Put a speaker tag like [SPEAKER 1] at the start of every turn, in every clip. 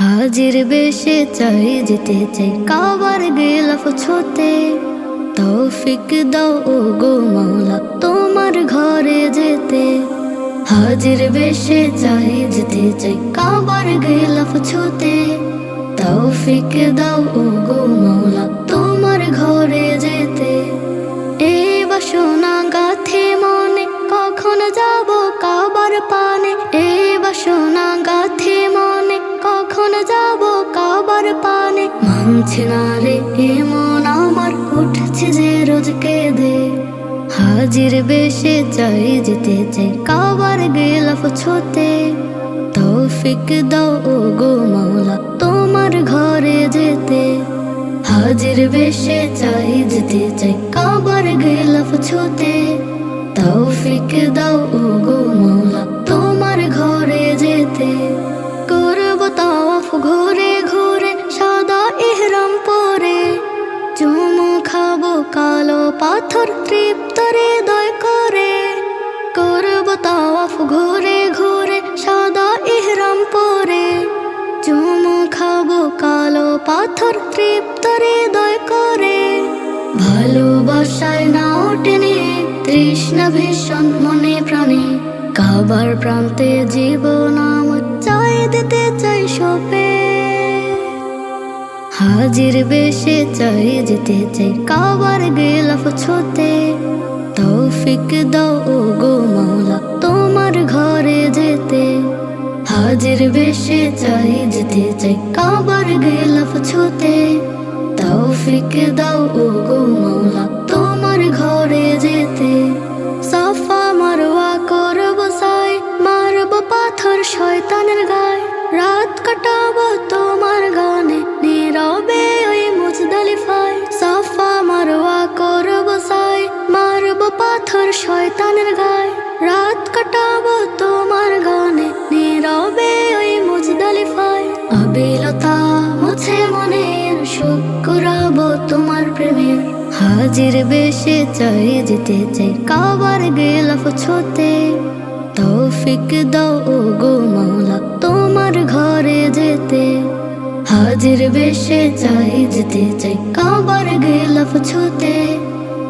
[SPEAKER 1] হাজির বেশে চাই, যেতে চাই কাবার গেলাফ ছোতে। তৌফিক দাও ও গো মাওলা, তোমার ঘরে যেতে। হাজির বেশে চাই, যেতে চাই কাবার গেলাফ ছোতে। তৌফিক দাও ও গো মাওলা, তোমার ঘরে যেতে। এই বাসনা গাথে মনে, কখন যাব কাবার পানে? এই বাসনা গাথে কাবার পানে মানছে না রে এমন আমার উঠছে যে রোজ কেঁদে। হাজির বেশে চাই যেতে চাই, কাবার গেলাফ ছোতে। তৌফিক দাও গো মাওলা, তোমার ঘরে যেতে। হাজির বেশে চাই যেতে চাই, কাবার গেলাফ ছোতে। তৌফিক দাও গো মাওলা। পাথর তৃপ্ত হৃদয় করে। ভালোবাসায় না ওঠেনি ভীষণ মনে প্রাণে। কাবার প্রান্তে জীবন চাই দিতে চাই সপে হাজির বেশে চাই যেতে চাই কাবার গেলাফ ছোতে। তৌফিক দাও গো মাওলা, তোমার ঘরে যেতে। হাজির বেশে চাই যেতে চাই। কাবার গেলাফ ছোতে তৌফিক দাও ও গো মাওলা, তোমার ঘরে যেতে। সাফা মারওয়া করব সাই, মারব পাথর শয়তানের গায়। রাত কাটাবো তোমার গানে, নীরবে ওই মুজদালিফায়। সাফা মারওয়া করব সাই, মারব পাথর শয়তানের গায়। রাত কাটাবো তোমার হাজির বেশে চাই, যেতে চাই। কাবার গেলাফ ছোতে তৌফিক দাও গো মাওলা, তোমার ঘরে যেতে। হাজির বেশে চাই, যেতে চাই। কাবার গেলাফ ছোতে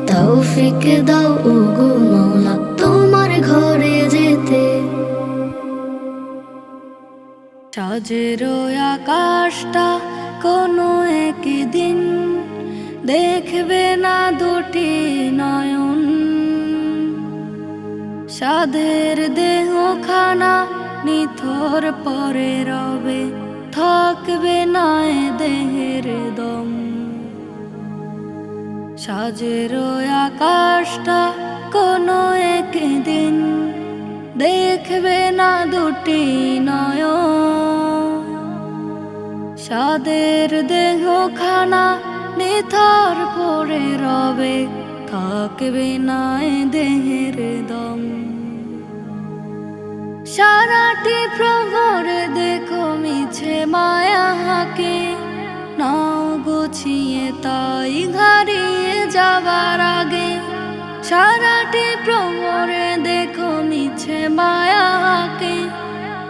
[SPEAKER 1] তৌফিক দাও গো মাওলা, তোমার ঘরে যেতে।
[SPEAKER 2] সাজের আকাশটা কোনো একদিন দেখবে না দুটি নয়ন। সাধের দেহ খানা নিথর পরে রবে, থাকবে না দেহের দম। সাজের আকাশটা কোনো একদিন দেখবে না দুটি নয় সাদের দেহ খানা নিথর পরে রবে, থাকবে না এ দেহের দম। সারাটি প্রহরে দেখো মিছে মায়া হাকে, নাও গুছিয়ে তাই ঘাড়িয়ে যাবার আগে। সারাটি প্রহরে দেখো মিছে মায়া হাকে,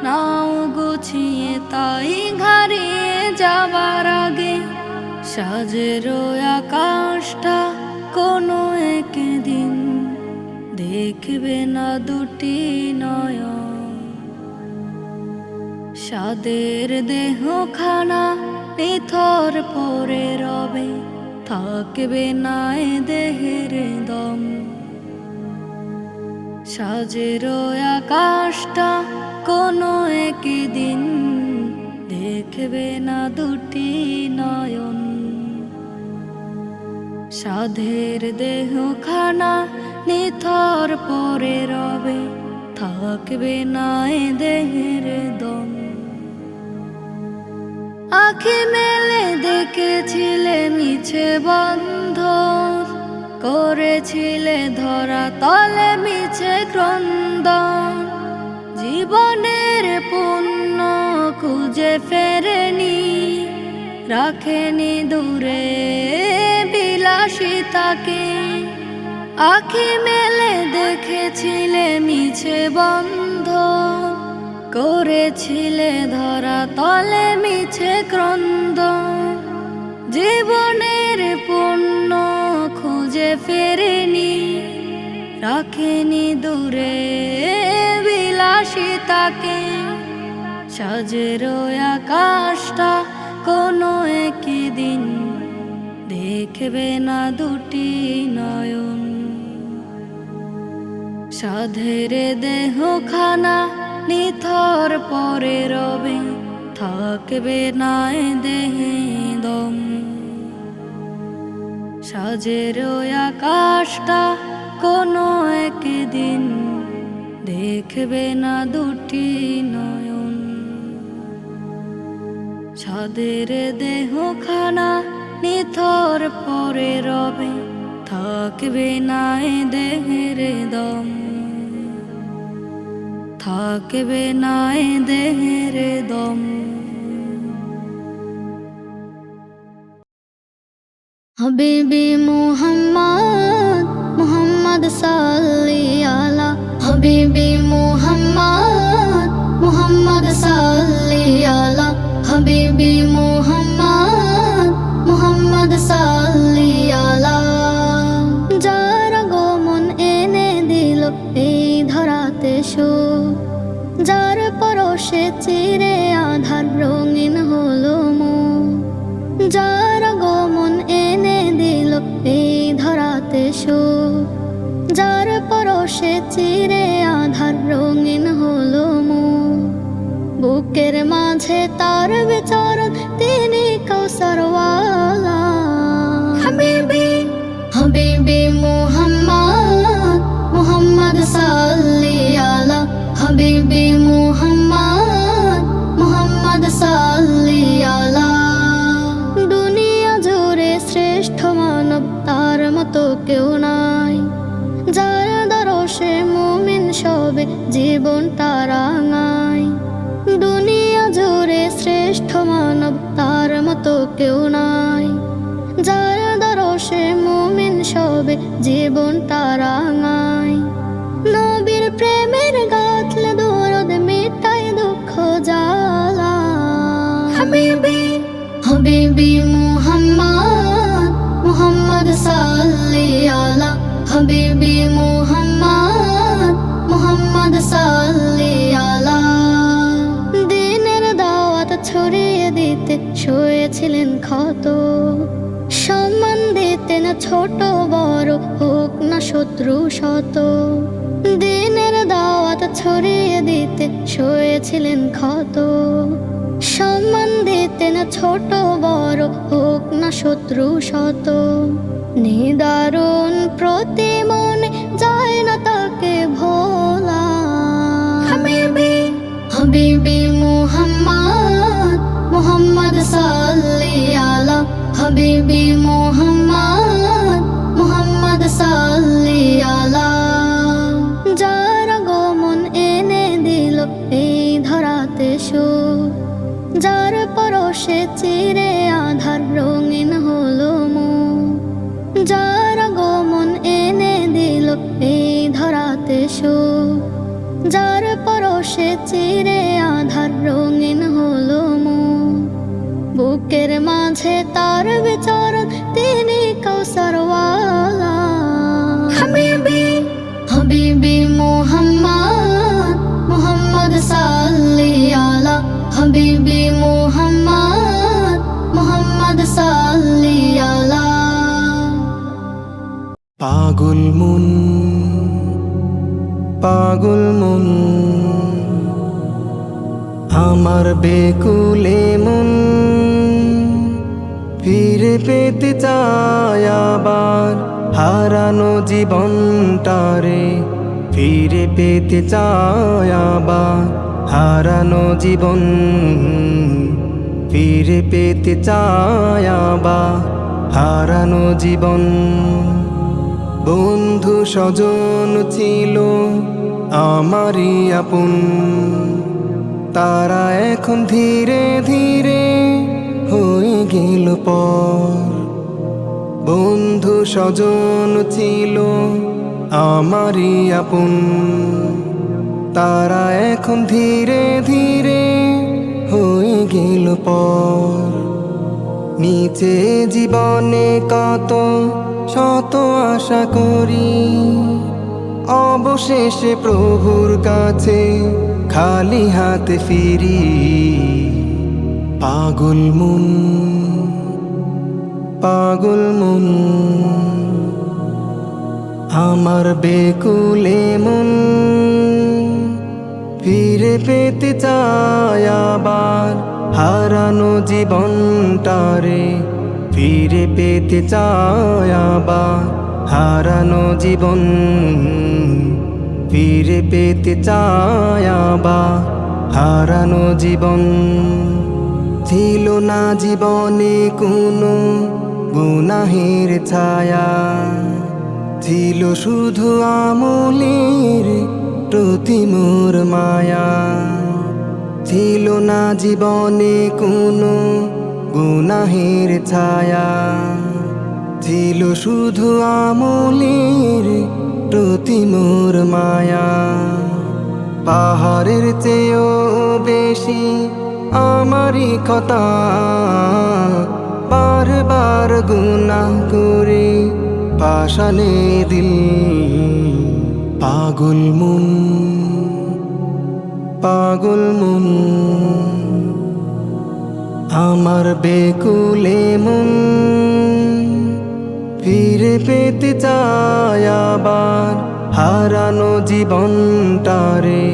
[SPEAKER 2] নাও গুছিয়ে তাই ঘাড়িয়ে যাবার আগে। সাজের আকাশটা কোনো একদিন দেখবে না দুটি নয় সাদের দেহ খানা নিথর পরে রবে, থাকবে না এ দেহের দম। সাজের আকাশটা কোনো একদিন দেখবে না দুটি নয়ন। সাধের দেহ খানা নিথর পরে রবে, থাকবে না দেহের দম। আখি মেলে দেখেছিলে মিছে বন্ধ করেছিলে ধরা তলে মিছে ক্রন্দন। জীবনের পুণ্য খুঁজে ফেরেনি, রাখেনি দূরে বিলাসিতাকে আখি মেলে দেখেছিলে মিছে বন্ধ করেছিলে ধরা তলে মিছে ক্রন্দ জীবনের পূর্ণ খুঁজে ফেরেনি, রাখেনি দূরে বিলাসিতাকে সাজের আকাশটা কোনো একই দিন দেখবে না দুটি নয়ন। সাধের দেহ খানা নিথর পরে রবে, থাকবে না দেহে দম। সাজের আকাশটা কোনো একদিন দেখবে না দুটি নয়ন। ছাদের দেহ খানা নিথর পরে রবে থাকবে না এ দেহের দম। থাকবে না দেহের দম।
[SPEAKER 1] হাবিবি মুহাম্মদ তার মতো কেউ নাই। যার দরশে মুমিন সবে জীবন তারাঙায় নবীর প্রেমের গাথলে দরদ মিটাই দুঃখ জ্বালা। হাবিবি হাবিবি মুহাম্মদ মুহাম্মদ সাল্লি আলা হাবিবি মুহাম্মদ শুয়েছিলেন ক্ষত সম্মান দিতেন ছোট বড় হোক না শত্রু শত। দিনের দাওয়াত ছড়িয়ে দিতে শুয়েছিলেন ক্ষত। সম্মান দিতেন ছোট বড় হোক না শত্রু শত। নিদারুণ প্রতি মনে যায় না তাকে ভোলা। হাবিবি হাবিবি মুহাম্মদ হাবিবি মুহাম্মদ মাঝে তার বিচরণ তিনি কৌসরওয়ালা হাবিবি। হাবিবি মুহাম্মদ মুহাম্মদ সাল্লি আলা। হাবিবি মুহাম্মদ মুহাম্মদ সাল্লি আলা।
[SPEAKER 3] পাগল মন পাগল মন আমার বেকুলে মন। ফিরে পেতে চায় আবার, হারানো জীবনটারে ফিরে পেতে চায় আবার, হারানো জীবন। ফিরে পেতে চায় আবার, হারানো জীবন। বন্ধু স্বজন ছিল আমারই আপন। তারা এখন ধীরে ধীরে গেল পর। বন্ধু স্বজন ছিল আমারই আপন। তারা এখন ধীরে ধীরে হয়ে গেল পর। নিচে জীবনে কত শত আশা করি, অবশেষে প্রভুর কাছে খালি হাতে ফিরি। পাগল মন। পাগল মন। আমার বেকুলে মন। ফিরে পেতে চায় আবার হারানো জীবনটারে ফিরে পেতে চায় আবার হারানো জীবন। ফিরে পেতে চায় আবার হারানো জীবন। ছিল না জীবনে কোনো গুনাহের ছায়া ছিল শুধু আমলের প্রতি মোর মায়া। ছিল না জীবনে কোনো গুনাহের ছায়া। ছিল শুধু আমলের প্রতি মোর মায়া। পাহাড়ের চেয়েও বেশি আমারই কথা। বারবার গুনা করে পাশানে দিল পাগল মন পাগল মন। আমার বেকুলে মন ফিরে পেতে চায় আবার, হারানো জীবনটারে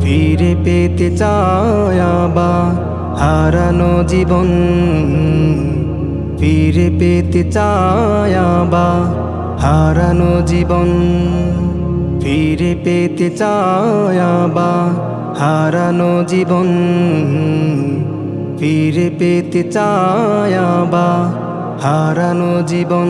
[SPEAKER 3] ফিরে পেতে চায় আবার, হারানো জীবন। ফিরে পেতে চায় আবার হারানো জীবন। ফিরে পেতে চায় আবার হারানো জীবন। ফিরে পেতে চায় আবার হারানো জীবন।